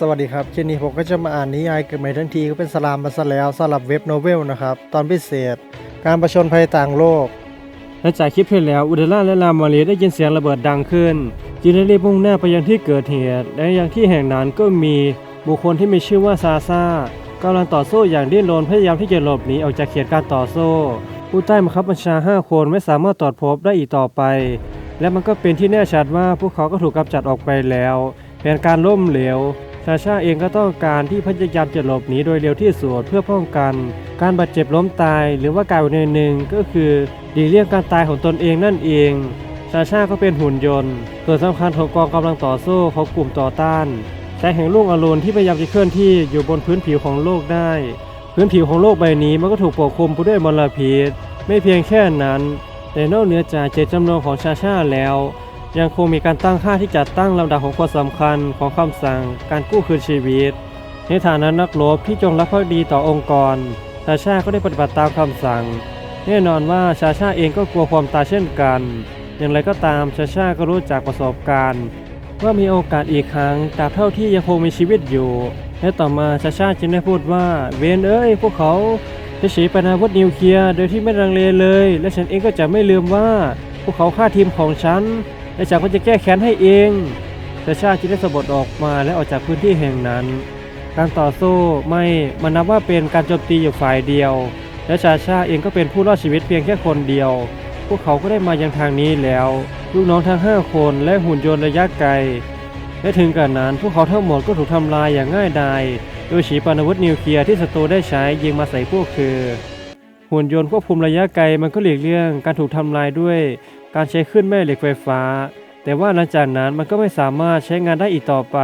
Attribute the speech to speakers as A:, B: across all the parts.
A: สวัสดีครับเจนนี้ผมก็จะมาอ่านนิยายเกิดใหม่ทันทีก็เป็นสลามมาซะแล้วสำหรับเว็บโนเวลนะครับ ตอนพิเศษ การประชนภัยต่างโลก
B: และจากคลิปที่แล้ว อุดล่าและลามารีได้ยินเสียงระเบิดดังขึ้นจึงได้รีบมุ่งหน้าไปยังที่เกิดเหตุ และยังที่แห่งนั้นก็มีบุคคลที่มีชื่อว่าซาซากำลังต่อสู้อย่างดิ้นรนพยายามที่จะหลบหนีออกจากเขตการต่อสู้ผู้ใต้บังคับบัญชา 5 คนไม่สามารถตรวจพบได้อีกต่อไป และมันก็เป็นที่แน่ชัดว่าพวกเขาก็ถูกกำจัดออกไปแล้วแผนการล่มเหลว ชาชาเองก็ต้องการที่พยายามจะหลบหนีโดยเร็วที่สุดเพื่อป้องกัน การบาดเจ็บล้มตาย หรือว่ากล่าวในหนึ่งก็คือหลีเลี่ยงการตายของตนเองนั่นเอง ชาชาก็เป็นหุ่นยนต์ ส่วนสำคัญของกองกำลังต่อสู้ของกลุ่มต่อต้านแสงแห่งลูกอรุณที่พยายามจะเคลื่อนที่อยู่บนพื้นผิวของโลกได้ พื้นผิวของโลกใบนี้มันก็ถูกปกคลุมไปด้วยมลพิษไม่เพียงแค่นั้น แต่นอกเหนือจากเจตจำนงของชาชาแล้ว ยังคงมีการตั้งค่าที่จัดตั้งลำดับของความสำคัญของคำสั่งการกู้คืนชีวิต ในฐานะนักรบที่จงรักภักดีต่อองค์กร ชาชาก็ได้ปฏิบัติตามคำสั่ง แน่นอนว่าชาชาเองก็กลัวความตายเช่นกัน อย่างไรก็ตามชาชาก็รู้จากประสบการณ์ว่ามีโอกาสอีกครั้งตราบเท่าที่ยังคงมีชีวิตอยู่ และต่อมาชาชาจึงได้พูดว่าเวนเอ้ย พวกเขาจะฉีปนาวุธนิวเคลียร์โดยที่ไม่ลังเลเลย และฉันเองก็จะไม่ลืมว่า พวกเขาฆ่าทีมของฉัน และฉันก็จะแก้แค้นให้เองชาชาจึงได้สบดออกมาและออกจากพื้นที่แห่งนั้น การต่อสู้ไม่มันนับว่าเป็นการโจมตีอยู่ฝ่ายเดียว และชาชาเองก็เป็นผู้รอดชีวิตเพียงแค่คนเดียว พวกเขาก็ได้มายังทางนี้แล้ว ลูกน้องทั้ง 5 คนและหุ่นยนต์ระยะไกล และถึงกันนั้น พวกเขาทั้งหมดก็ถูกทำลายอย่างง่ายดายโดยฉีปนาวุธนิวเคลียร์ที่ศัตรูได้ใช้ยิงมาใส่พวกคือ หุ่นยนต์ควบคุมระยะไกลมันก็หลีกเลี่ยงการถูกทำลายด้วย การใช้ขึ้นแม่เหล็กไฟฟ้า แต่ว่าหลังจากนั้นมันก็ไม่สามารถใช้งานได้อีกต่อไป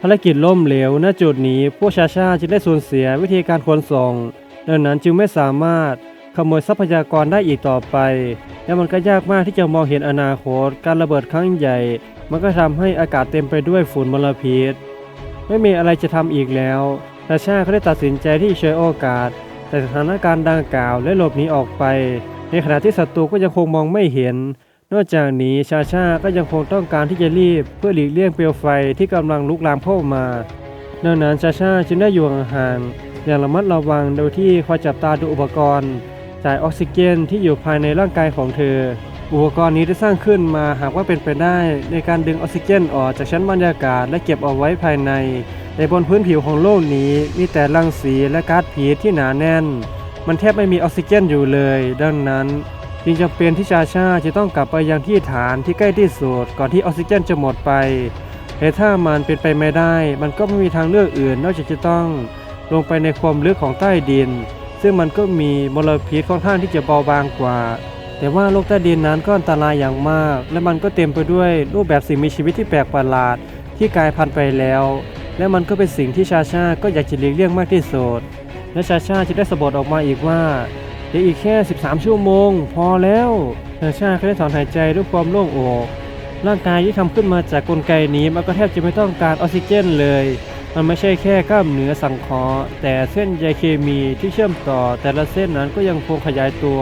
B: ภารกิจล่มเหลวณจุดนี้พวกชาชาจึงได้สูญเสียวิธีการขนส่งดังนั้นจึงไม่สามารถขโมยทรัพยากรได้อีกต่อไป และมันก็ยากมากที่จะมองเห็นอนาคต การระเบิดครั้งใหญ่ มันก็ทำให้อากาศเต็มไปด้วยฝุ่นมลพิษ ไม่มีอะไรจะทำอีกแล้วชาชาก็ได้ตัดสินใจที่จะใช้โอกาส แต่สถานการณ์ดังกล่าวและหลบหนีออกไป ในขณะที่ศัตรูก็ยังคงมองไม่เห็น นอกจากนี้ชาชาก็ยังคงต้องการที่จะรีบ เพื่อหลีกเลี่ยงเปลวไฟที่กำลังลุกลามเข้ามาดังนั้นชาชาจึงได้อยู่ห่างๆอย่างระมัดระวังโดยที่คอยจับตาดูอุปกรณ์จ่ายออกซิเจนที่อยู่ภายในร่างกายของเธอ อุปกรณ์นี้ได้สร้างขึ้นมาหากว่าเป็นไปได้ ในการดึงออกซิเจนออกจากชั้นบรรยากาศและเก็บเอาไว้ภายในในบนพื้นผิวของโลกนี้มีแต่รังสีและก๊าซพิษที่หนาแน่น มันแทบไม่มีออกซิเจนอยู่เลย ดังนั้น จึงจำเป็นที่ชาชาจะต้องกลับไปยังที่ฐานที่ใกล้ที่สุดก่อนที่ออกซิเจนจะหมดไปแต่ถ้ามันเป็นไปไม่ได้ มันก็ไม่มีทางเลือกอื่น นอกจากจะต้องลงไปในความลึกของใต้ดิน ซึ่งมันก็มีมลพิษค่อนข้างที่จะเบาบางกว่า แต่ว่าโลกใต้ดินนั้นก็อันตรายอย่างมาก และมันก็เต็มไปด้วยรูปแบบสิ่งมีชีวิตที่แปลกประหลาดที่กลายพันธุ์ไปแล้ว และมันก็เป็นสิ่งที่ชาชาก็อยากจะหลีกเลี่ยงมากที่สุด และชาชาจะได้สะบัดออกมาอีกว่าเดี๋ยวอีกแค่ 13 ชั่วโมง พอแล้วชาชาก็ได้ถอนหายใจด้วยความโล่งอกร่างกายที่ทำขึ้นมาจากกลไกนี้มันก็แทบจะไม่ต้องการออกซิเจนเลย มันไม่ใช่แค่กล้ามเนื้อสังเคราะห์แต่เส้นใยเคมีที่เชื่อมต่อ แต่ละเส้นนั้นก็ยังคงขยายตัว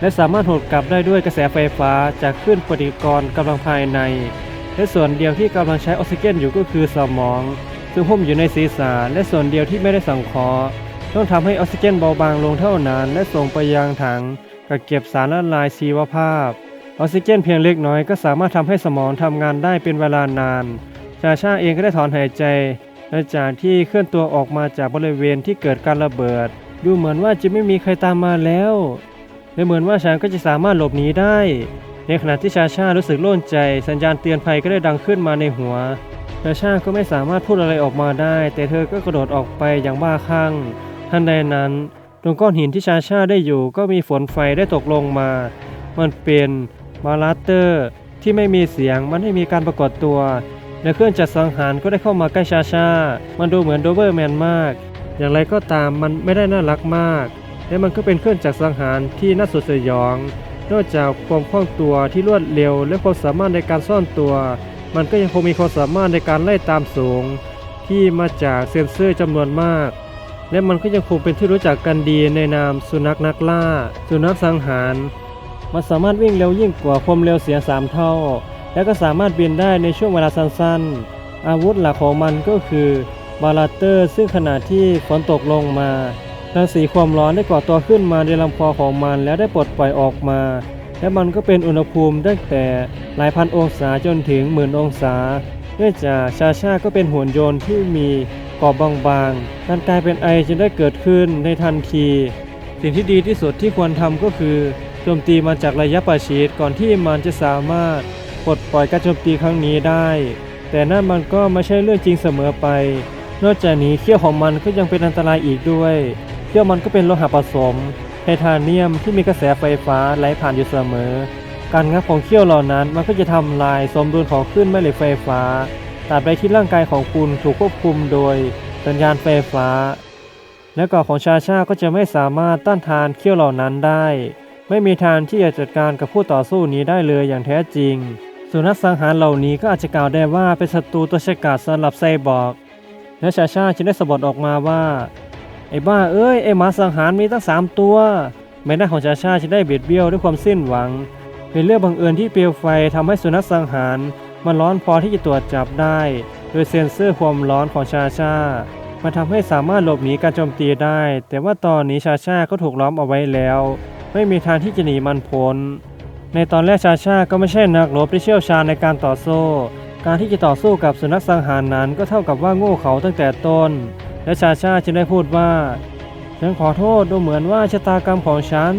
B: และสามารถหดกลับได้ด้วยกระแสไฟฟ้าจากคลื่นปฏิกรณ์กำลังภายใน และส่วนเดียวที่กำลังใช้ออกซิเจนอยู่ก็คือสมอง ซึ่งหุ้มอยู่ในศีรษะและส่วนเดียวที่ไม่ได้สังเคราะห์ ต้องทำให้ออกซิเจนเบาบางลงเท่านั้น และส่งไปยังถังกักเก็บสารละลายชีวภาพ ออกซิเจนเพียงเล็กน้อยก็สามารถทำให้สมองทำงานได้เป็นเวลานาน ชาชาเองก็ได้ถอนหายใจหลังจากที่เคลื่อนตัวออกมาจากบริเวณที่เกิดการระเบิด ดูเหมือนว่าจะไม่มีใครตามมาแล้วและเหมือนว่าฉันก็จะสามารถหลบหนีได้ ในขณะที่ชาชารู้สึกโล่งใจ สัญญาณเตือนภัยก็ได้ดังขึ้นมาในหัวชาชาก็ไม่สามารถพูดอะไรออกมาได้ แต่เธอก็กระโดดออกไปอย่างบ้าคลั่ง ทันใดนั้น ตรงก้อนหินที่ชาชาได้อยู่ก็มีฝนไฟได้ตกลงมา มันเป็นมาลาเตอร์ที่ไม่มีเสียงมันไม่มีการปรากฏตัว และเครื่องจัดสังหารก็ได้เข้ามาใกล้ชาชา มันดูเหมือนโดเบอร์แมนมาก อย่างไรก็ตามมันไม่ได้น่ารักมาก และมันก็เป็นเครื่องจักรสังหารที่น่าสุดสยอง นอกจากความคล่องตัวที่รวดเร็ว และความสามารถในการซ่อนตัว มันก็ยังคงมีความสามารถในการไล่ตามสูง ที่มาจากเซ็นเซอร์จำนวนมาก และมันก็ยังคงเป็นที่รู้จักกันดีในนามสุนัขนักล่า สุนัขสังหาร มันสามารถวิ่งเร็วยิ่งกว่าความเร็วเสียงสามเท่า และก็สามารถบินได้ในช่วงเวลาสั้นๆ อาวุธหลักของมันก็คือบาลาเตอร์ ซึ่งขณะที่ฝนตกลงมารังสีความร้อนได้ก่อตัวขึ้นมาในลำคอของมันแล้วได้ปลดปล่อยออกมา และมันก็เป็นอุณหภูมิตั้งแต่หลายพันองศาจนถึงหมื่นองศา เนื่องจากชาชาก็เป็นหุ่นยนต์ที่มี กรอบบางๆ การกลายเป็นไอจึงได้เกิดขึ้นในทันที สิ่งที่ดีที่สุดที่ควรทำก็คือโจมตีมันจากระยะประชิดก่อนที่มันจะสามารถปลดปล่อยการโจมตีครั้งนี้ได้ แต่นั่นมันก็ไม่ใช่เรื่องจริงเสมอไป นอกจากนี้เขี้ยวของมันก็ยังเป็นอันตรายอีกด้วย เขี้ยวมันก็เป็นโลหะผสมไทเทเนียมที่มีกระแสไฟฟ้าไหลผ่านอยู่เสมอ การงับของเขี้ยวเหล่านั้นมันก็จะทำลายสมดุลของคลื่นแม่เหล็กไฟฟ้า ตราบใดที่ร่างกายของคุณถูกควบคุมโดยสัญญาณไฟฟ้า และเกาะของชาชาก็จะไม่สามารถต้านทานเขี้ยวเหล่านั้นได้ ไม่มีทางที่จะจัดการกับผู้ต่อสู้นี้ได้เลยอย่างแท้จริง สุนัขสังหารเหล่านี้ก็อาจจะกล่าวได้ว่าเป็นศัตรูตัวฉกาจสำหรับไซบอร์กและชาชาจึงได้สะบัดออกมาว่าไอ้บ้าเอ้ยไอ้หมาสังหารมีตั้งสามตัวใบหน้าของชาชาจึงได้เบียดเบี้ยวด้วยความสิ้นหวัง เป็นเรื่องบังเอิญที่เปลวไฟทำให้สุนัขสังหาร มันร้อนพอที่จะตรวจจับได้ โดยเซ็นเซอร์ความร้อนของชาชามันทำให้สามารถหลบหนีการโจมตีได้ แต่ว่าตอนนี้ชาชาก็ถูกล้อมเอาไว้แล้ว ไม่มีทางที่จะหนีมันพ้น ในตอนแรกชาชาก็ไม่ใช่นักรบที่เชี่ยวชาญในการต่อสู้ การที่จะต่อสู้กับสุนัขสังหารนั้นก็เท่ากับว่าโง่เขาตั้งแต่ต้น และชาชาจึงได้พูดว่า ฉันขอโทษดูเหมือนว่าชะตากรรมของฉัน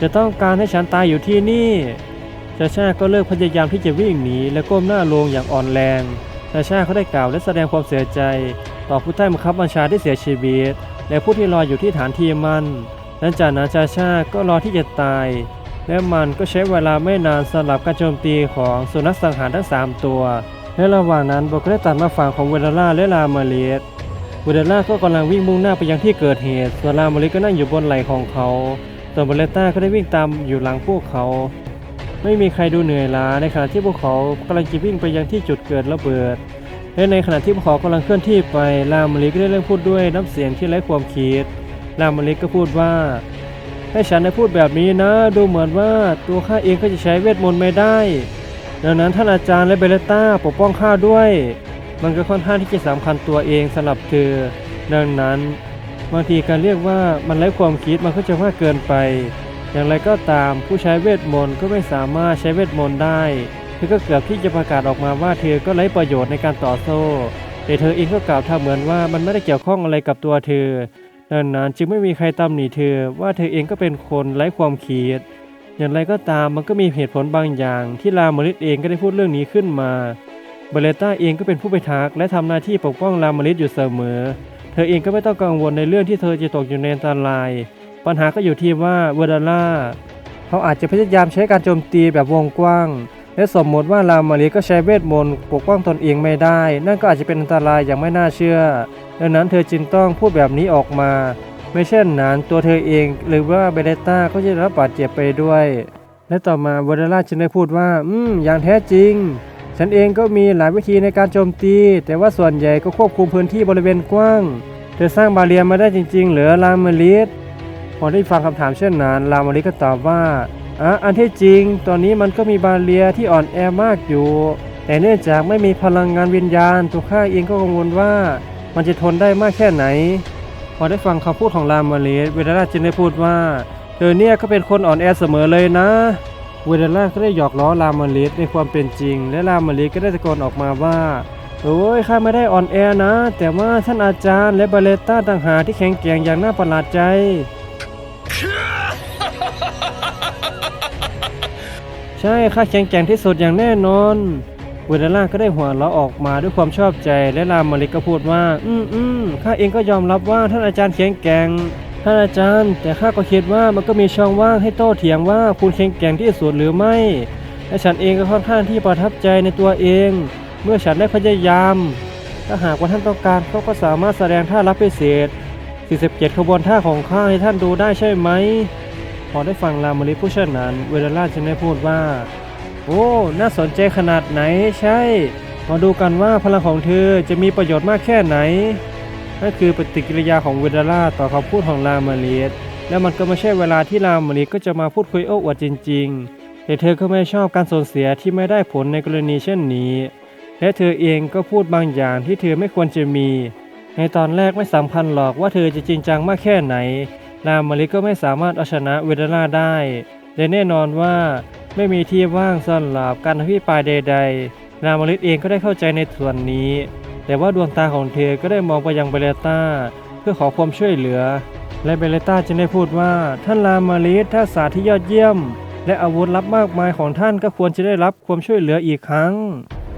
B: จะต้องการให้ฉันตายอยู่ที่นี่ ชาชาก็เลิกพยายามที่จะวิ่งหนีและก้มหน้าลงอย่างอ่อนแรง ชาชาเขาได้กล่าวและแสดงความเสียใจ ต่อผู้ใต้บังคับบัญชาที่เสียชีวิต และผู้ที่รออยู่ที่ฐานทีมันหลังจากนั้นชาชาก็รอที่จะตาย และมันก็ใช้เวลาไม่นานสำหรับการโจมตีของสุนัขสังหารทั้ง 3 ตัว และระหว่างนั้นบอกก็ได้ตัดมาฝั่งของเวลาล่าและลามาเลสเวลาล่าก็กำลังวิ่งมุ่งหน้าไปยังที่เกิดเหตุส่วนลามาเลสก็นั่งอยู่บนไหล่ของเขาส่วนเบเลต้าก็ได้วิ่งตามอยู่หลังพวกเขา ไม่มีใครดูเหนื่อยล้าในขณะที่พวกเขากำลังจะวิ่งไปยังที่จุดเกิดระเบิด และในขณะที่พวกเขากำลังเคลื่อนที่ไปลามาเลสก็ได้เริ่มพูดด้วยน้ำเสียงที่ไร้ความคิดลามาเลสก็พูดว่าให้ฉันได้พูดแบบนี้นะ ดูเหมือนว่าตัวข้าเองก็จะใช้เวทมนต์ไม่ได้ ดังนั้นท่านอาจารย์และเบลต้าปกป้องข้าด้วย มันก็ค่อนข้างที่จะสำคัญตัวเองสำหรับเธอ ดังนั้นบางทีการเรียกว่ามันไร้ความคิดมันก็จะมากเกินไป อย่างไรก็ตามผู้ใช้เวทมนต์ก็ไม่สามารถใช้เวทมนต์ได้เธอก็เกือบที่จะประกาศออกมาว่าเธอก็ไร้ประโยชน์ในการต่อสู้แต่เธอเองก็กล่าวทำเหมือนว่ามันไม่ได้เกี่ยวข้องอะไรกับตัวเธอดังนั้นจึงไม่มีใครตำหนิเธอว่าเธอเองก็เป็นคนไร้ความคิดอย่างไรก็ตามมันก็มีเหตุผลบางอย่าง ที่ลามริสเองก็ได้พูดเรื่องนี้ขึ้นมาเบเลต้าเองก็เป็นผู้ไปทักและทำหน้าที่ปกป้องลามริสอยู่เสมอ เธอเองก็ไม่ต้องกังวลในเรื่องที่เธอจะตกอยู่ในอันตราย ปัญหาก็อยู่ที่ว่าเวอร์ดาล่าเขาอาจจะพยายามใช้การโจมตีแบบวงกว้าง และสมมติว่าลามาริสก็ใช้เวทมนต์ปกป้องตนเองไม่ได้ นั่นก็อาจจะเป็นอันตรายอย่างไม่น่าเชื่อ ดังนั้นเธอจึงต้องพูดแบบนี้ออกมา ไม่เช่นนั้นตัวเธอเองหรือว่าเบเดต้าก็จะรับบาดเจ็บไปด้วย และต่อมาเวอร์ดาล่าจึงได้พูดว่า อืม อย่างแท้จริงฉันเองก็มีหลายวิธีในการโจมตี แต่ว่าส่วนใหญ่ก็ควบคุมพื้นที่บริเวณกว้าง เธอสร้างบาเรียมาได้จริง ๆ เหรือลามาริส พอได้ฟังคำถามเช่นนั้นลามาริก็ตอบว่าอะอันที่จริง ตอนนี้มันก็มีบาเรียที่อ่อนแอมากอยู่ แต่เนื่องจากไม่มีพลังงานวิญญาณ ตัวข้าเองก็กังวลว่ามันจะทนได้มากแค่ไหน พอได้ฟังคำพูดของลามาริเวเดล่าจึงได้พูดว่า เธอเนี่ยก็เป็นคนอ่อนแอเสมอเลยนะเวเดล่าก็ได้หยอกล้อลามาริในความเป็นจริง และลามาริก็ได้ตะโกนออกมาว่าโอ้ยข้าไม่ได้อ่อนแอนะ แต่ว่าท่านอาจารย์และบาเลต้าต่างหากที่แข็งแกร่งอย่างน่าประหลาดใจ ใช่ข้าแข็งแกร่งที่สุดอย่างแน่นอนเวเดล่าก็ได้หัวเราะออกมาด้วยความชอบใจและลามาริก็พูดว่า อืมอืมข้าเองก็ยอมรับว่าท่านอาจารย์แข็งแกร่งท่านอาจารย์ แต่ข้าก็คิดว่ามันก็มีช่องว่างให้โต้เถียงว่าคุณแข็งแกร่งที่สุดหรือไม่และฉันเองก็ค่อนข้างที่ประทับใจในตัวเอง เมื่อฉันได้พยายาม ถ้าหากว่าท่านต้องการเขาก็สามารถแสดงท่ารับพิเศษ 47 ขบวนท่าของข้าให้ท่านดูได้ใช่ไหม พอได้ฟังลามาริผู้เช่นนั้น เวลาล่าจึงได้พูดว่า โอ้ น่าสนใจขนาดไหนใช่ มาดูกันว่าพลังของเธอจะมีประโยชน์มากแค่ไหน นั่นคือปฏิกิริยาของเวลาล่าต่อคำพูดของลามาริและมันก็ไม่ใช่เวลาที่ลามาริก็จะมาพูดคุยโอ้อวดจริง ๆ แต่เธอก็ไม่ชอบการสูญเสียที่ไม่ได้ผลในกรณีเช่นนี้ และเธอเองก็พูดบางอย่างที่เธอไม่ควรจะมี ในตอนแรกไม่สำคัญหรอกว่าเธอจะจริงจังมากแค่ไหน ลามาริก็ไม่สามารถเอาชนะเวเดล่าได้และแน่นอนว่าไม่มีที่ว่างสำหรับการอภิปรายใดๆลามาริเองก็ได้เข้าใจในส่วนนี้ แต่ว่าดวงตาของเธอก็ได้มองไปยังเบเลต้าเพื่อขอความช่วยเหลือ และเบเลต้าจึงได้พูดว่าท่านลามาริทักษะที่ยอดเยี่ยม และอาวุธลับมากมายของท่านก็ควรจะได้รับความช่วยเหลืออีกครั้ง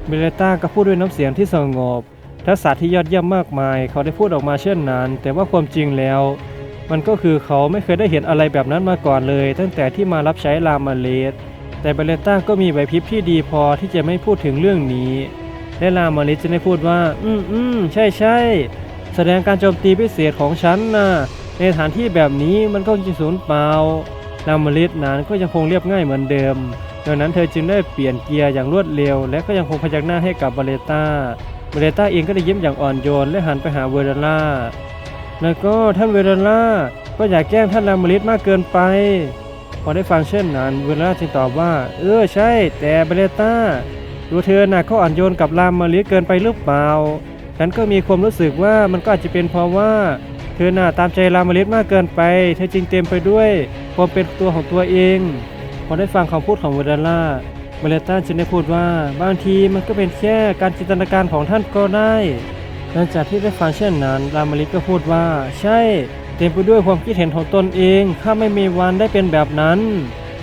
B: เบเลต้าก็พูดด้วยน้ำเสียงที่สงบทักษะที่ยอดเยี่ยมมากมาย เขาได้พูดออกมาเช่นนั้น แต่ว่าความจริงแล้ว มันก็คือเขาไม่เคยได้เห็นอะไรแบบนั้นมาก่อนเลย ตั้งแต่ที่มารับใช้ลามาเลสแต่เบเลต้าก็มีไหวพริบที่ดีพอที่จะไม่พูดถึงเรื่องนี้ และลามาเลสจะได้พูดว่า อืมอืมใช่ใช่แสดงการโจมตีพิเศษของฉันนะในสถานที่แบบนี้มันก็จะสูญเปล่าลามาเลสนั้นก็ยังคงเรียบง่ายเหมือนเดิม ดังนั้นเธอจึงได้เปลี่ยนเกียร์อย่างรวดเร็ว และก็ยังคงพยักหน้าให้กับเบเลต้าเบเลต้าเองก็ได้ยิ้มอย่างอ่อนโยนและหันไปหาเวเดล่า แล้วก็ท่านเวเดล่าก็อย่าแกล้งท่านลามาลิสมากเกินไป พอได้ฟังเช่นนั้นเวเดล่าจึงตอบว่า เออใช่ แต่เบเลต้าดูเธอน่ะเขาอ่อนโยนกับรามาลิเกินไปหรือเปล่าฉันก็มีความรู้สึกว่ามันก็อาจจะเป็นเพราะว่า เธอน่ะตามใจรามาลิมากเกินไป เธอจึงเต็มไปด้วยความเป็นตัวของตัวเอง พอได้ฟังคำพูดของเวเดล่าเวเลต้าจึงได้พูดว่า บางทีมันก็เป็นแค่การจินตนาการของท่านก็ได้ หลังจากที่ได้ฟังเช่นนั้น รามาลิก็พูดว่า ใช่เต็มไปด้วยความคิดเห็นของตนเองข้าไม่มีวันได้เป็นแบบนั้น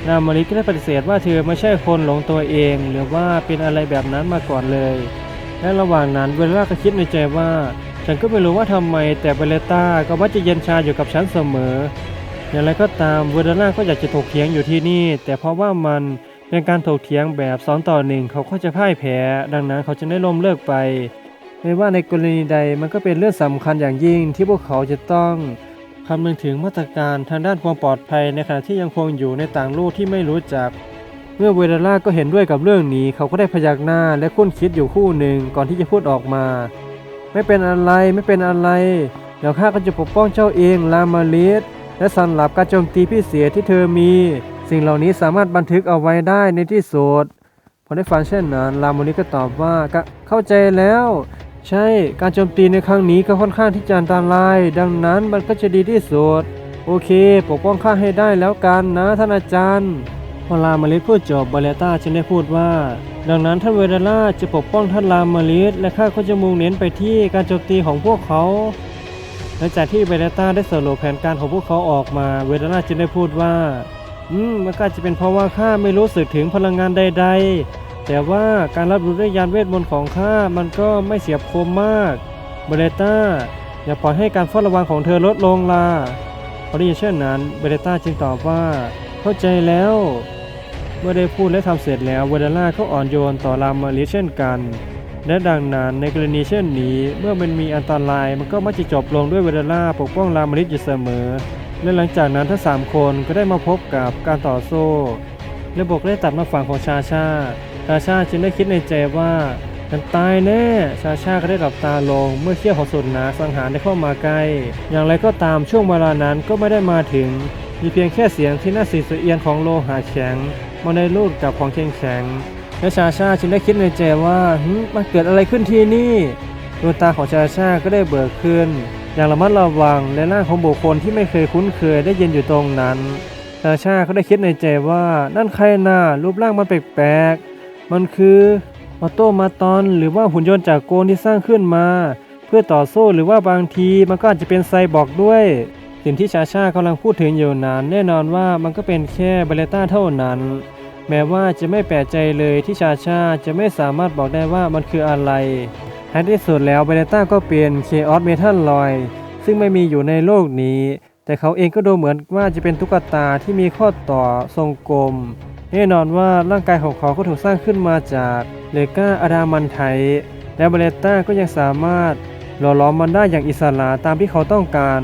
B: นามาริก็ได้ปฏิเสธว่าเธอไม่ใช่คนหลงตัวเอง หรือว่าเป็นอะไรแบบนั้นมาก่อนเลย และระหว่างนั้นเวลาก็คิดในใจว่า ฉันก็ไม่รู้ว่าทำไมแต่เบเลต้าก็มักจะเย็นชาอยู่กับฉันเสมอ อย่างไรก็ตามเวเดล่าก็อยากจะถกเถียงอยู่ที่นี่ แต่เพราะว่ามันเป็นการถกเถียงแบบสองต่อหนึ่งเขาก็จะพ่ายแพ้ ดังนั้นเขาจะได้ล้มเลิกไป ไม่ว่าในกรณีใดมันก็เป็นเรื่องสำคัญอย่างยิ่งที่พวกเขาจะต้องคำนึงถึงมาตรการทางด้านความปลอดภัยในขณะที่ยังคงอยู่ในต่างโลกที่ไม่รู้จัก เมื่อเวเดล่าก็เห็นด้วยกับเรื่องนี้ เขาก็ได้พยักหน้าและคุ้นคิดอยู่คู่หนึ่งก่อนที่จะพูดออกมา ไม่เป็นอะไรไม่เป็นอะไร เดี๋ยวข้าก็จะปกป้องเจ้าเองลามาลิสและสำหรับการโจมตีพิเศษที่เธอมี สิ่งเหล่านี้สามารถบันทึกเอาไว้ได้ในที่สุดพอได้ฟังเช่นนั้นลามาลิสก็ตอบว่าก็เข้าใจแล้ว ใช่ การโจมตีในครั้งนี้ก็ค่อนข้างที่จะอันตราย ดังนั้นมันก็จะดีที่สุด โอเค ปกป้องข้าให้ได้แล้วกันนะท่านอาจารย์พอลามาลิสพูดจบบาเลต้าจึงได้พูดว่า ดังนั้นท่านเวเดล่าจะปกป้องท่านลามาลิสและข้าก็จะมุ่งเน้นไปที่การโจมตีของพวกเขา หลังจากที่เวเดต้าได้สรุปแผนการของพวกเขาออกมา เวเดล่าจึงได้พูดว่า อืมมันก็จจะเป็นเพราะว่าข้าไม่รู้สึกถึงพลังงานใดๆ แต่ว่าการรับรู้ด้วยยานเวทมนต์ของข้ามันก็ไม่เสียบคมมากเบเลต้าอย่าปล่อยให้การเฝ้าระวังของเธอลดลงล่ะพอได้ยินเช่นนั้นเบเลต้าจึงตอบว่า เข้าใจแล้ว เมื่อได้พูดและทำเสร็จแล้วเวเดล่าก็อ่อนโยนต่อรามาลิเช่นกัน และดังนั้นในกรณีเช่นนี้เมื่อมันมีอันตรายมันก็มักจะจบลงด้วยเวเดล่าปกป้องรามาลิอยู่เสมอ และหลังจากนั้นทั้งสามคนก็ได้มาพบกับการต่อสู้และบกได้ตัดมาฝั่งของชาชาาชาจึงได้คิดในใจว่าฉันตายแน่ชาชาก็ได้หลับตาลง เมื่อเขี้ยวของสุนาสังหารได้เข้ามาใกล้ อย่างไรก็ตามช่วงเวลานั้นก็ไม่ได้มาถึง มีเพียงแค่เสียงที่น่าสีสะเอียนของโลหะแข็งมาในรูปกับของแข็งแข็งและชาชาจึงได้คิดในใจว่ามันเกิดอะไรขึ้นที่นี่ดวงตาของชาชาก็ได้เบิกขึ้น อย่างระมัดระวังและร่างของบุคคลที่ไม่เคยคุ้นเคยได้ยืนอยู่ตรงนั้นชาชาก็ได้คิดในใจว่านั่นใครน่ารูปร่างมันแปลกๆ มันคือออโตมาตอน หรือว่าหุ่นยนต์จากโกนที่สร้างขึ้นมา เพื่อต่อสู้หรือว่าบางทีมันก็อาจจะเป็นไซบอร์กด้วย สิ่งที่ชาชากำลังพูดถึงอยู่นั้นแน่นอนว่ามันก็เป็นแค่เบเลต้าเท่านั้น แม้ว่าจะไม่แปลกใจเลยที่ชาชาจะไม่สามารถบอกได้ว่ามันคืออะไรท้ายที่สุดแล้วเบเลต้าก็เป็นเคออสเมทัลลอยซึ่งไม่มีอยู่ในโลกนี้ แต่เขาเองก็ดูเหมือนว่าจะเป็นตุ๊กตาที่มีข้อต่อทรงกลม แน่นอนว่าร่างกายของเขาก็ถูกสร้างขึ้นมาจากเลกาอะดามันไทและเบเลต้าก็ยังสามารถหล่อหล้อมมันได้อย่างอิสระตามที่เขาต้องการ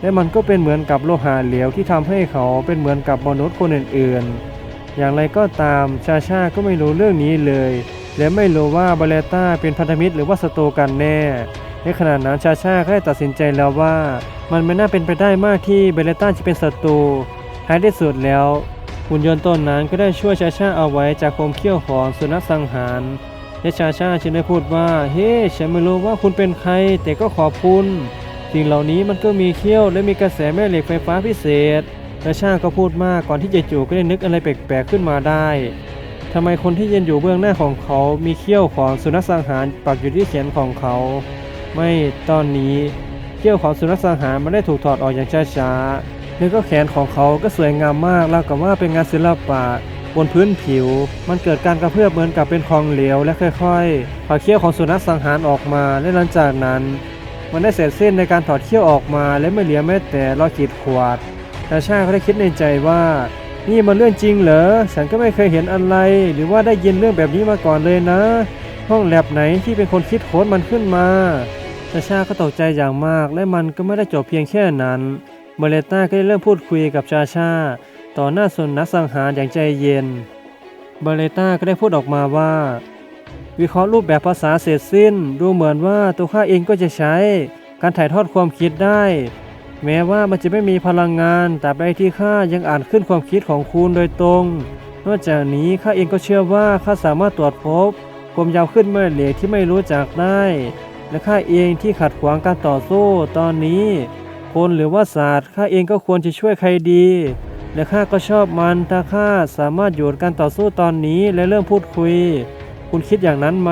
B: และมันก็เป็นเหมือนกับโลหะเหลวที่ทำให้เขาเป็นเหมือนกับมนุษย์คนอื่นๆ อย่างไรก็ตามชาชาก็ไม่รู้เรื่องนี้เลย และไม่รู้ว่าเบเลต้าเป็นพันธมิตรหรือว่าศัตรูกันแน่ ในขณะนั้นชาชาก็ได้ตัดสินใจแล้วว่า มันไม่น่าเป็นไปได้มากที่เบเลต้าจะเป็นศัตรูท้ายที่สุดแล้ว หุ่นยนต์ต้นนั้นก็ได้ช่วยชาชาเอาไว้จากคมเขี้ยวของสุนัขสังหารและชาชาจึงได้พูดว่า เฮ้ฉันไม่รู้ว่าคุณเป็นใคร แต่ก็ขอบคุณ สิ่งเหล่านี้มันก็มีเขี้ยวและมีกระแสแม่เหล็กไฟฟ้าพิเศษชาชาก็พูดมากก่อนที่จะจู่ก็ได้นึกอะไรแปลกๆขึ้นมาได้ทำไมคนที่ยืนอยู่เบื้องหน้าของเขามีเขี้ยวของสุนัขสังหารปักอยู่ที่แขนของเขา ไม่ตอนนี้เขี้ยวของสุนัขสังหารมันได้ถูกถอดออกอย่างช้าๆ แล้วก็แขนของเขาก็สวยงามมากราวกับว่าเป็นงานศิลปะบนพื้นผิว มันเกิดการกระเพื่อมเหมือนกับเป็นของเหลวและค่อยๆถอดเขี้ยวของสุนัขสังหารออกมาและหลังจากนั้น มันได้เสร็จสิ้นในการถอดเขี้ยวออกมาและไม่เหลือแม้แต่รอยขีดข่วดแต่ชาก็ได้คิดในใจว่านี่มันเรื่องจริงเหรอ ฉันก็ไม่เคยเห็นอะไร หรือว่าได้ยินเรื่องแบบนี้มาก่อนเลยนะ ห้องแลบไหนที่เป็นคนคิดโค้นมันขึ้นมาชาชาก็ตกใจอย่างมาก และมันก็ไม่ได้จบเพียงแค่นั้น เมเลต้าก็ได้เริ่มพูดคุยกับชาชาต่อหน้าสุนัขสังหารอย่างใจเย็น เบเลต้าก็ได้พูดออกมาว่า วิเคราะห์รูปแบบภาษาเสร็จสิ้น ดูเหมือนว่าตัวข้าเองก็จะใช้ การถ่ายทอดความคิดได้ แม้ว่ามันจะไม่มีพลังงานแต่ใดที่ข้ายังอ่านขึ้นความคิดของคุณโดยตรง นอกจากนี้ข้าเองก็เชื่อว่าข้าสามารถตรวจพบกลมยาวขึ้นเมื่อเหล็กที่ไม่รู้จักได้ และข้าเองที่ขัดขวางการต่อสู้ตอนนี้ คนหรือว่าศาสตร์ข้าเองก็ควรจะช่วยใครดี และข้าก็ชอบมันถ้าข้าสามารถหยุดการต่อสู้ตอนนี้และเริ่มพูดคุย คุณคิดอย่างนั้นไหม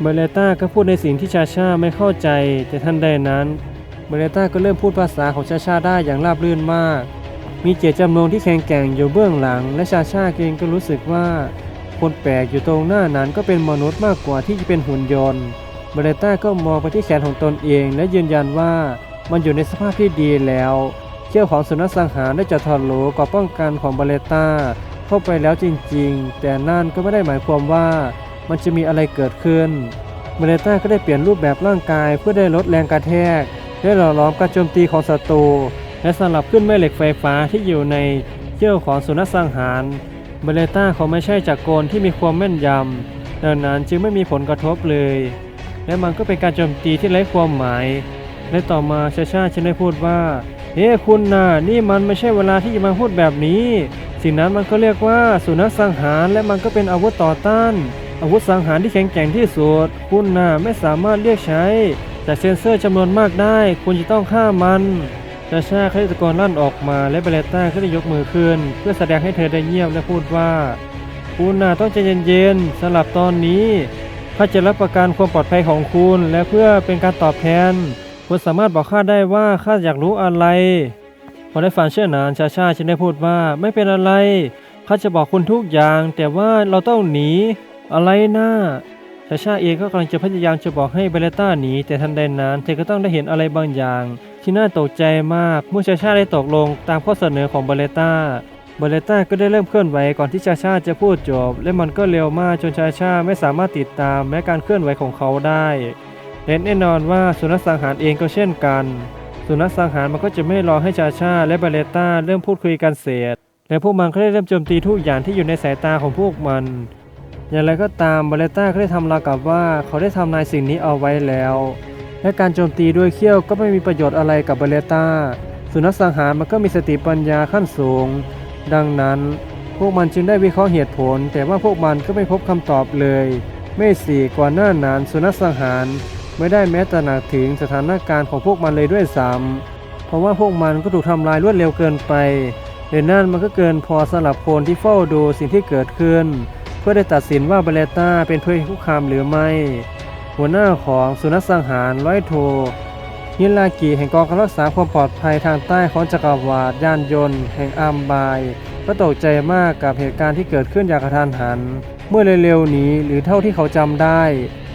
B: เบเลต้าก็พูดในสิ่งที่ชาชาไม่เข้าใจ แต่ทันใดนั้นเบเลต้าก็เริ่มพูดภาษาของชาชาได้อย่างราบรื่นมาก มีเจตจำนงที่แข็งแกร่งอยู่เบื้องหลัง และชาชาเองก็รู้สึกว่า คนแปลกอยู่ตรงหน้านั้นก็เป็นมนุษย์มากกว่าที่จะเป็นหุ่นยนต์เบเลต้าก็มองไปที่แขนของตนเองและยืนยันว่า มันอยู่ในสภาพที่ดีแล้วเขี้ยวของสุนัขสังหารได้จะถอดโหลก่อป้องกันของบาเลต้าเข้าไปแล้วจริงๆ แต่นั่นก็ไม่ได้หมายความว่ามันจะมีอะไรเกิดขึ้นบาเลต้าก็ได้เปลี่ยนรูปแบบร่างกายเพื่อได้ลดแรงกระแทกได้หล่อล้อมการโจมตีของศัตรูและสลับขึ้นแม่เหล็กไฟฟ้าที่อยู่ในเขี้ยวของสุนัขสังหารเบเลต้าเขาไม่ใช่จักรกลที่มีความแม่นยำดังนั้นจึงไม่มีผลกระทบเลย และมันก็เป็นการโจมตีที่ไร้ความหมาย และต่อมาชาชาฉันได้พูดว่า เฮ้คุณน่ะนี่มันไม่ใช่เวลาที่จะมาพูดแบบนี้ สิ่งนั้นมันก็เรียกว่าสุนัขสังหารและมันก็เป็นอาวุธต่อต้าน อาวุธสังหารที่แข็งแกร่งที่สุด คุณน่ะไม่สามารถเรียกใช้ จากเซนเซอร์จำนวนมากได้ คุณจะต้องฆ่ามันชาชาขาได้ตะกนลั่นออกมาและเบเลต้าก็ได้ยกมือขึ้น เพื่อแสดงให้เธอได้เงียบและพูดว่า คุณน่ะต้องใจเย็นๆสำหรับตอนนี้ข้าจะรับประกันความปลอดภัยของคุณและเพื่อเป็นการตอบแทน คุณสามารถบอกข้าได้ว่าข้าอยากรู้อะไร พอได้ฟังเชื่อนานชาชาฉันได้พูดว่าไม่เป็นอะไรข้าจะบอกคุณทุกอย่าง แต่ว่าเราต้องหนีอะไรนะชาชาเองก็กำลังจะพยายามจะบอกให้เบเลต้าหนีแต่ทันใดนั้นเธอก็ต้องได้เห็นอะไรบางอย่าง ที่น่าตกใจมากเมื่อชาชาได้ตกลงตามข้อเสนอของเบเลต้าเบเลต้าก็ได้เริ่มเคลื่อนไหวก่อนที่ชาชาจะพูดจบ และมันก็เร็วมากจนชาชาไม่สามารถติดตามแม้การเคลื่อนไหวของเขาได้ และแน่นอนว่าสุนัขสังหารเองก็เช่นกัน สุนัขสังหารมันก็จะไม่รอให้ชาชาและบาเลต้าเริ่มพูดคุยกันเสร็จและพวกมันก็ได้เริ่มโจมตีทุกอย่างที่อยู่ในสายตาของพวกมัน อย่างไรก็ตามบาเลต้าก็ได้ทำราวกับว่าเขาได้ทำนายสิ่งนี้เอาไว้แล้ว และการโจมตีด้วยเขี้ยวก็ไม่มีประโยชน์อะไรกับบาเลต้า สุนัขสังหารมันก็มีสติปัญญาขั้นสูง ดังนั้นพวกมันจึงได้วิเคราะห์เหตุผล แต่ว่าพวกมันก็ไม่พบคำตอบเลย ไม่สี่ก่อนหน้านั้นสุนัขสังหาร ไม่ได้แม้ตระหนักถึงสถานการณ์ของพวกมันเลยด้วยซ้ำเพราะว่าพวกมันก็ถูกทำลายรวดเร็วเกินไปเดนนั่นมันก็เกินพอสำหรับคนที่เฝ้าดูสิ่งที่เกิดขึ้น เพื่อได้ตัดสินว่าเบเลต้าเป็นเพื่อนคุกคามหรือไม่ หัวหน้าของสุนัขสังหารร้อยโทฮิรากิแห่งกองการรักษาความปลอดภัยทางใต้ของจักรวาลยานยนต์ แห่งอัมบายก็ตกใจมากกับเหตุการณ์ที่เกิดขึ้นอย่างกระทันหัน เมื่อเร็วๆนี้หรือเท่าที่เขาจำได้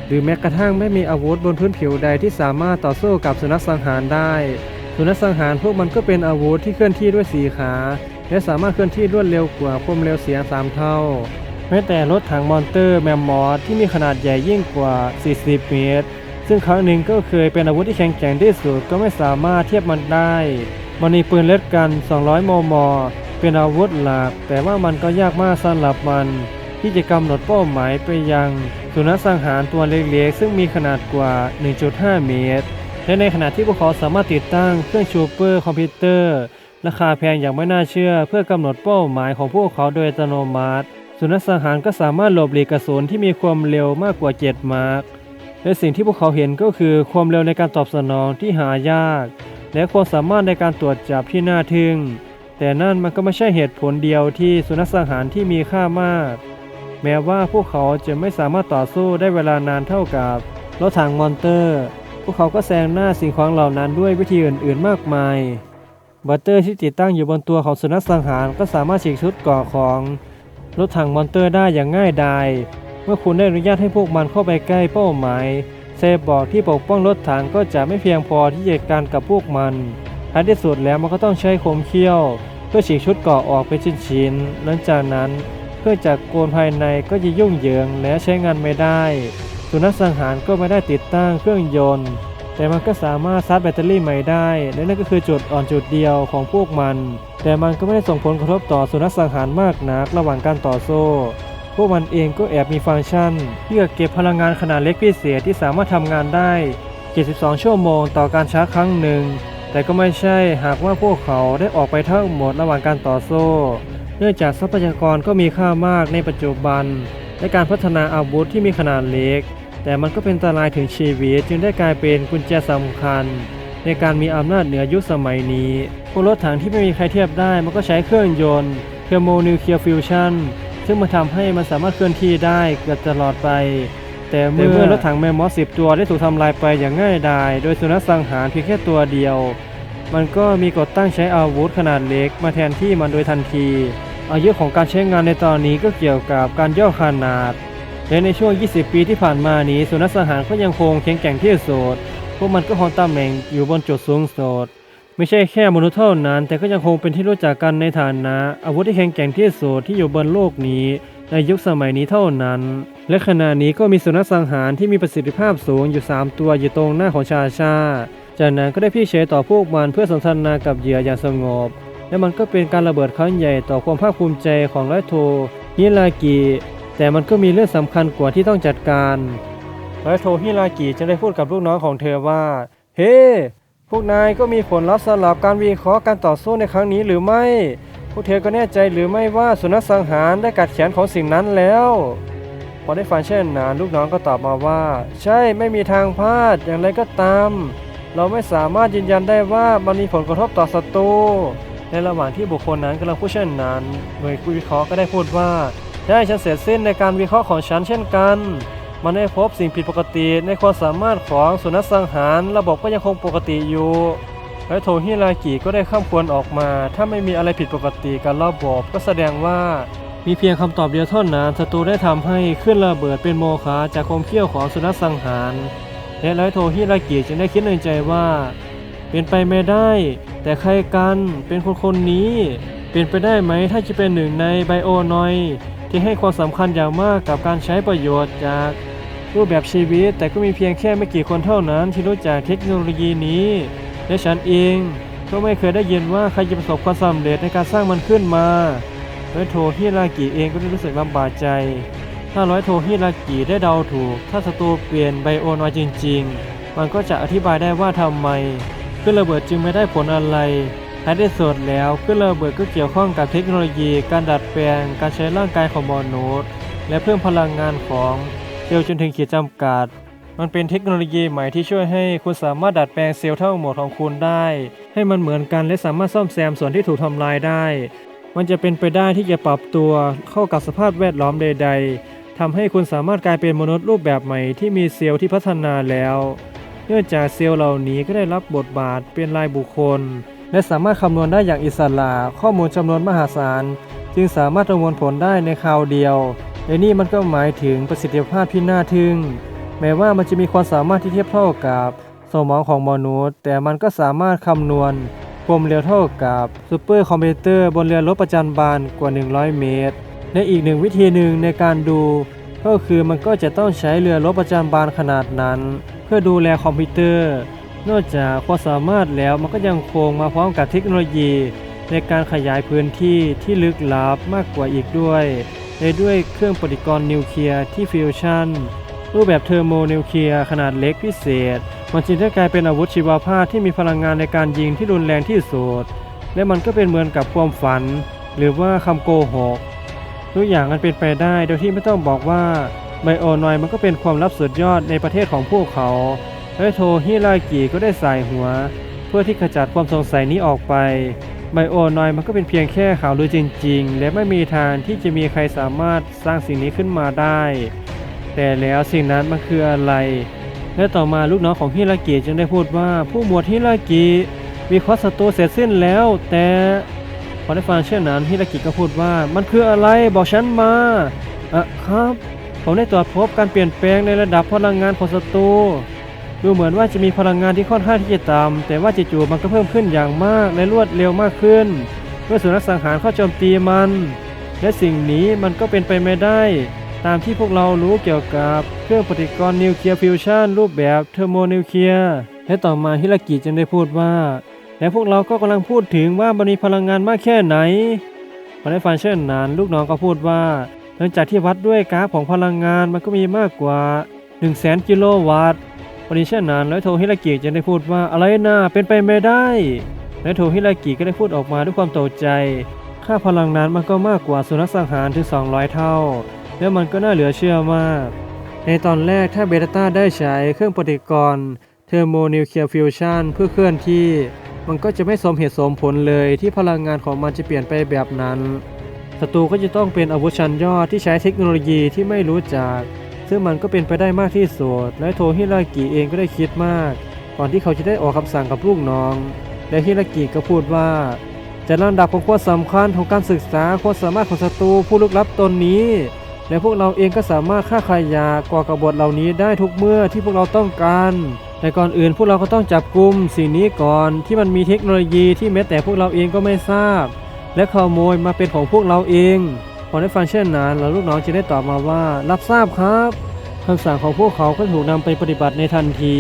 B: หรือแม้กระทั่งไม่มีอาวุธบนพื้นผิวใดที่สามารถต่อสู้กับสุนัขสังหารได้ สุนัขสังหารพวกมันก็เป็นอาวุธที่เคลื่อนที่ด้วยสีขา และสามารถเคลื่อนที่รวดเร็วกว่าความเร็วเสียงสามเท่าแม้แต่รถถังมอนเตอร์แมมมอสที่มีขนาดใหญ่ยิ่งกว่า 40 เมตร ซึ่งครั้งหนึ่งก็เคยเป็นอาวุธที่แข็งแกร่งที่สุดก็ไม่สามารถเทียบมันได้มันมีปืนเล็ดกัน 200 มม เป็นอาวุธหลัก แต่ว่ามันก็ยากมากสำหรับมัน ที่จะกำหนดเป้าหมายไปยัง สุนัขสังหารตัวเล็กๆ ซึ่งมีขนาดกว่า 1.5 เมตร และในขณะที่พวกเขาสามารถติดตั้งเครื่องชูเปอร์คอมพิวเตอร์ ราคาแพงอย่างไม่น่าเชื่อเพื่อกำหนดเป้าหมายของพวกเขาโดยอัตโนมัติ สุนัขสังหารก็สามารถหลบหลีกกระสุนที่มีความเร็วมากกว่า 7 มาร์คและสิ่งที่พวกเขาเห็นก็คือความเร็วในการตอบสนองที่หายาก และความสามารถในการตรวจจับที่น่าทึ่ง แต่นั่นมันก็ไม่ใช่เหตุผลเดียวที่สุนัขสังหารที่มีค่ามาก แม้ว่าพวกเขาจะไม่สามารถต่อสู้ได้เวลานานเท่ากับรถถังมอนเตอร์ พวกเขาก็แซงหน้าสิ่งของเหล่านั้นด้วยวิธีอื่นๆมากมาย บัตเตอร์ที่ติดตั้งอยู่บนตัวของสุนัขสังหารก็สามารถฉีกชุดกราะของรถถังมอนเตอร์ได้อย่างง่ายดายเมื่อคุณได้อนุญาตให้พวกมันเข้าไปใกล้เป้าหมายเซฟบอกที่ปกป้องรถถังก็จะไม่เพียงพอที่จะกันกับพวกมันท้ายที่สุดแล้วมันก็ต้องใช้คมเขี้ยว เพื่อฉีกชุดเกราะออกเป็นชิ้นๆหลังจากนั้น เครื่องจักรกลภายในก็จะยุ่งเหยิงและใช้งานไม่ได้ สุนัขสังหารก็ไม่ได้ติดตั้งเครื่องยนต์ แต่มันก็สามารถซัดแบตเตอรี่ใหม่ได้ และนั่นก็คือจุดอ่อนจุดเดียวของพวกมัน แต่มันก็ไม่ได้ส่งผลกระทบต่อสุนัขสังหารมากนักระหว่างการต่อสู้พวกมันเองก็แอบมีฟังก์ชันเพื่อเก็บพลังงานขนาดเล็กพิเศษที่สามารถทำงานได้ 72 ชั่วโมงต่อการชาร์จครั้งหนึ่ง แต่ก็ไม่ใช่หากว่าพวกเขาได้ออกไปทั้งหมดระหว่างการต่อสู้ เนื่องจากทรัพยากรก็มีค่ามากในปัจจุบัน และการพัฒนาอาวุธที่มีขนาดเล็ก แต่มันก็เป็นอันตรายถึงชีวิตจึงได้กลายเป็นกุญแจสำคัญ ในการมีอำนาจเหนือยุคสมัยนี้พวกรถถังที่ไม่มีใครเทียบได้มันก็ใช้เครื่องยนต์เทอร์โมนิวเคลียร์ฟิวชันซึ่งมันทำให้มันสามารถเคลื่อนที่ได้เกือบตลอดไป แต่เมื่อรถถังแมมมอสสิบตัวได้ถูกทำลายไปอย่างง่ายดาย โดยสุนัขสังหารเพียงแค่ตัวเดียว มันก็มีกฎตั้งใช้อาวุธขนาดเล็กมาแทนที่มันโดยทันที อายุของการใช้งานในตอนนี้ก็เกี่ยวกับการย่อขนาด และในช่วง 20 ปีที่ผ่านมานี้สุนัขสังหารก็ยังคงแข็งแกร่งที่สุดพวกมันก็คงตำแหน่งอยู่บนจุดสูงสุดไม่ใช่แค่มนุษย์เท่านั้น แต่ก็ยังคงเป็นที่รู้จักกันในฐานะ อาวุธที่แข็งแกร่งที่สุดที่อยู่บนโลกนี้ ในยุคสมัยนี้เท่านั้น และขณะนี้ก็มีสุนัขสังหารที่มีประสิทธิภาพสูงอยู่ 3 ตัวอยู่ตรงหน้าของชาชา จากนั้นก็ได้พี่เฉยต่อพวกมันเพื่อสนทนากับเหยื่ออย่างสงบ และมันก็เป็นการระเบิดครั้งใหญ่ต่อความภาคภูมิใจของร้อยโทฮิรากิ แต่มันก็มีเรื่องสำคัญกว่าที่ต้องจัดการร้อยโทฮิรากิจะได้พูดกับลูกน้องของเธอว่า เฮ้พวกนายก็มีผลลัพธ์สำหรับการวิเคราะห์การต่อสู้ในครั้งนี้หรือไม่ พวกเธอก็แน่ใจหรือไม่ว่าสุนัขสังหารได้กัดแขนของสิ่งนั้นแล้วพอได้ฟังเช่นนั้นลูกน้องก็ตอบมาว่า ใช่ไม่มีทางพลาดอย่างไรก็ตาม เราไม่สามารถยืนยันได้ว่ามันมีผลกระทบต่อศัตรูในระหว่างที่บุคคลนั้นกำลังพูดเช่นนั้นหน่วยวิเคราะห์ก็ได้พูดว่าใช่ฉันเสร็จสิ้นในการวิเคราะห์ของฉันเช่นกัน มันได้พบสิ่งผิดปกติในความสามารถของสุนัขสังหาร ระบบก็ยังคงปกติอยู่ และโทฮิรากิก็ได้ข้ามควรออกมา ถ้าไม่มีอะไรผิดปกติกับระบบก็แสดงว่า มีเพียงคำตอบเดียวเท่านั้นศัตรูได้ทำให้ขึ้นระเบิดเป็นโมฆะจากความเขี้ยวของสุนัขสังหาร และไลโทฮิรากิจึงได้คิดในใจว่า เป็นไปไม่ได้ แต่ใครกันเป็นคนคนนี้ เป็นไปได้ไหมถ้าจะเป็นหนึ่งในไบโอนอยที่ให้ความสำคัญอย่างมากกับการใช้ประโยชน์จากรูปแบบชีวิต แต่ก็มีเพียงแค่ไม่กี่คนเท่านั้นที่รู้จักเทคโนโลยีนี้ และฉันเองก็ไม่เคยได้ยินว่าใครจะประสบความสำเร็จในการสร้างมันขึ้นมาร้อยโทฮิรากิเองก็ได้รู้สึกลำบากใจ ถ้าร้อยโทฮิรากิได้เดาถูก ถ้าศัตรูเปลี่ยนไบโอนอยด์จริง ๆ มันก็จะอธิบายได้ว่าทำไมขึ้นระเบิดจึงไม่ได้ผลอะไรท้ายที่สุดแล้วขึ้นระเบิดก็เกี่ยวข้องกับเทคโนโลยี การดัดแปลง การใช้ร่างกายของมนุษย์และเพิ่มพลังงานของเซลล์จนถึงขีดจำกัด มันเป็นเทคโนโลยีใหม่ที่ช่วยให้คุณสามารถดัดแปลงเซลล์ทั้งหมดของคุณได้ ให้มันเหมือนกันและสามารถซ่อมแซมส่วนที่ถูกทำลายได้ มันจะเป็นไปได้ที่จะปรับตัวเข้ากับสภาพแวดล้อมใด ๆ ทำให้คุณสามารถกลายเป็นมนุษย์รูปแบบใหม่ที่มีเซลล์ที่พัฒนาแล้ว เนื่องจากเซลล์เหล่านี้ก็ได้รับบทบาทเป็นรายบุคคล และสามารถคำนวณได้อย่างอิสระ ข้อมูลจำนวนมหาศาล จึงสามารถประมวลผลได้ในคราวเดียวและนี่มันก็หมายถึงประสิทธิภาพที่น่าทึ่ง แม้ว่ามันจะมีความสามารถที่เทียบเท่ากับสมองของมนุษย์ แต่มันก็สามารถคำนวณความเร็วเท่ากับซูเปอร์คอมพิวเตอร์บนเรือรบประจันบานกว่า 100 เมตร และอีกหนึ่งวิธีหนึ่งในการดู ก็คือมันก็จะต้องใช้เรือรบประจันบานขนาดนั้น เพื่อดูแลคอมพิวเตอร์ นอกจากความสามารถแล้วมันก็ยังคงมาพร้อมกับเทคโนโลยี ในการขยายพื้นที่ที่ลึกลับมากกว่าอีกด้วยและด้วยเครื่องปฏิกรณ์นิวเคลียร์ที่ฟิวชั่นรูปแบบเทอร์โมนิวเคลียร์ขนาดเล็กพิเศษ มันจึงได้กลายเป็นอาวุธชีวภาพที่มีพลังงานในการยิงที่รุนแรงที่สุด และมันก็เป็นเหมือนกับความฝัน หรือว่าคำโกหก ทุกอย่างมันเป็นไปได้โดยที่ไม่ต้องบอกว่าไบโอนอยมันก็เป็นความลับสุดยอดในประเทศของพวกเขาและโทฮิรากิก็ได้ใส่หัว เพื่อที่ขจัดความสงสัยนี้ออกไปไบโอนอยมันก็เป็นเพียงแค่ข่าวลือจริง ๆ และไม่มีทางที่จะมีใครสามารถสร้างสิ่งนี้ขึ้นมาได้ แต่แล้วสิ่งนั้นมันคืออะไร และต่อมาลูกน้องของฮิรากิจึงได้พูดว่าผู้หมวดฮิรากิวิเคราะห์ศัตรูเสร็จสิ้นแล้ว แต่ พอได้ฟังเช่นนั้นฮิรากิก็พูดว่ามันคืออะไรบอกฉันมาอะครับ ผมได้ตรวจพบการเปลี่ยนแปลงในระดับพลังงานของศัตรูดูเหมือนว่าจะมีพลังงานที่ค่อนข้างที่จะต่ำแต่ว่าจู่ๆมันก็เพิ่มขึ้นอย่างมากและรวดเร็วมากขึ้น เมื่อสุนัขสังหารเข้าโจมตีมัน และสิ่งนี้มันก็เป็นไปไม่ได้ ตามที่พวกเรารู้เกี่ยวกับเครื่องปฏิกรณ์นิวเคลียร์ฟิวชันรูปแบบเทอร์โมนิวเคลียร์และต่อมาฮิรากิจึงได้พูดว่า และพวกเราก็กำลังพูดถึงว่ามันมีพลังงานมากแค่ไหนพอได้ฟังเช่นนั้นลูกน้องก็พูดว่าหลังจากที่วัดด้วยกราฟของพลังงานมันก็มีมากกว่า 1 0 0 0 0แสนกิโลวัตต์วันนี้เช่นนั้นแล้วโทฮิรากิจึงได้พูดว่าอะไรนะเป็นไปไม่ได้ และโทฮิรากิก็ได้พูดออกมาด้วยความตกใจ ค่าพลังนั้นมันก็มากกว่าสุนัขสังหารถึง 200 เท่า และมันก็น่าเหลือเชื่อมาก ในตอนแรกถ้าเบต้าได้ใช้เครื่องปฏิกรณ์เทอร์โมนิวเคลียร์ฟิวชันเพื่อเคลื่อนที่ มันก็จะไม่สมเหตุสมผลเลยที่พลังงานของมันจะเปลี่ยนไปแบบนั้นศัตรูก็จะต้องเป็นอาวุธชั้นยอดที่ใช้เทคโนโลยีที่ไม่รู้จัก ซึ่งมันก็เป็นไปได้มากที่สุดและโทฮิรากิเองก็ได้คิดมาก ก่อนที่เขาจะได้ออกคำสั่งกับลูกน้อง และฮิรากิก็พูดว่าจะลำดับของความสำคัญของการศึกษาความสามารถของศัตรูผู้ลึกลับตนนี้ และพวกเราเองก็สามารถฆ่าใครยากก่อกบฏเหล่านี้ได้ทุกเมื่อที่พวกเราต้องการ แต่ก่อนอื่นพวกเราก็ต้องจับกลุ่มสิ่งนี้ก่อนที่มันมีเทคโนโลยีที่แม้แต่พวกเราเองก็ไม่ทราบ และขโมยมาเป็นของพวกเราเองพอได้ฟังเช่นนั้นแล้วลูกน้องจึงได้ตอบมาว่า รับทราบครับคำสั่งของพวกเขาก็ถูกนำไปปฏิบัติในทันที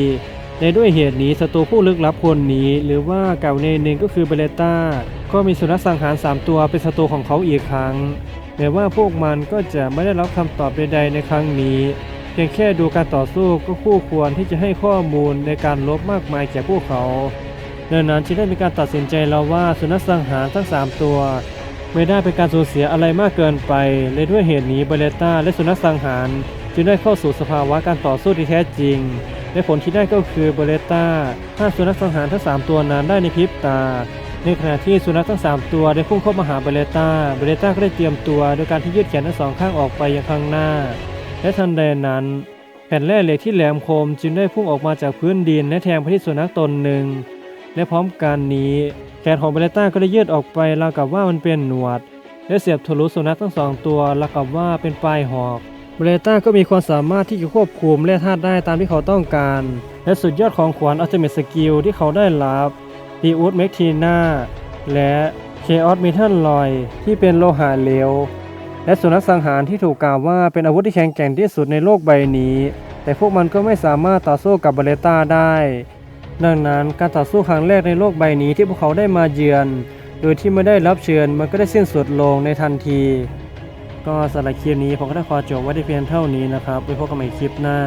B: และด้วยเหตุนี้ศัตรูผู้ลึกลับคนนี้ หรือว่าเก่าในหนึ่งก็คือเบเลต้าก็มีสุนัขสังหาร 3 ตัวเป็นศัตรูของเขาอีกครั้งแม้ว่าพวกมันก็จะไม่ได้รับคำตอบใดๆในครั้งนี้ เพียงแค่ดูการต่อสู้ก็คู่ควรที่จะให้ข้อมูลในการลบมากมายแก่พวกเขาดังนั้นจึงได้มีการตัดสินใจแล้วว่าสุนัขสังหารทั้ง 3 ตัว ไม่ได้เป็นการสูญเสียอะไรมากเกินไปเลยด้วยเหตุนี้เบเลต้าและสุนัขสังหารจึงได้เข้าสู่สภาวะการต่อสู้ที่แท้จริงและผลที่ได้ก็คือเบเลต้าฆ่าสุนัขสังหารทั้ง 3 ตัวนั้นได้ในพริบตาในขณะที่สุนัขทั้ง 3 ตัวได้พุ่งเข้ามาหาเบเลต้า เบเลต้าก็ได้เตรียมตัวโดยการที่ยืดแขนทั้งสองข้างออกไปยังข้างหน้า และทันใดนั้นแผ่นแร่เหล็กที่แหลมคมจึงได้พุ่งออกมาจากพื้นดินและแทงไปที่สุนัขตนหนึ่ง และพร้อมกันนี้แขนของเบเลต้าก็ได้ยืดออกไปราวกับว่ามันเป็นหนวด และเสียบทะลุสุนัขทั้งสองตัวราวกับว่าเป็นปลายหอกเบเลต้าก็มีความสามารถที่จะควบคุมแร่ธาตุได้ตามที่เขาต้องการ และสุดยอดของขวานอัลติเมทสกิลที่เขาได้รับดีอูดเมกทีนาและเคออสมิทัลลอยที่เป็นโลหะเหลว และสุนัขสังหารที่ถูกกล่าวว่าเป็นอาวุธที่แข็งแกร่งที่สุดในโลกใบนี้ แต่พวกมันก็ไม่สามารถต่อสู้กับเบเลต้าได้ ดังนั้นการต่อสู้ครั้งแรกในโลกใบนี้ที่พวกเขาได้มาเยือน โดยที่ไม่ได้รับเชิญมันก็ได้สิ้นสุดลงในทันที ก็สำหรับคลิปนี้ผมก็ได้ขอจบไว้ที่เพียงเท่านี้นะครับไว้พบกันใหม่คลิปหน้า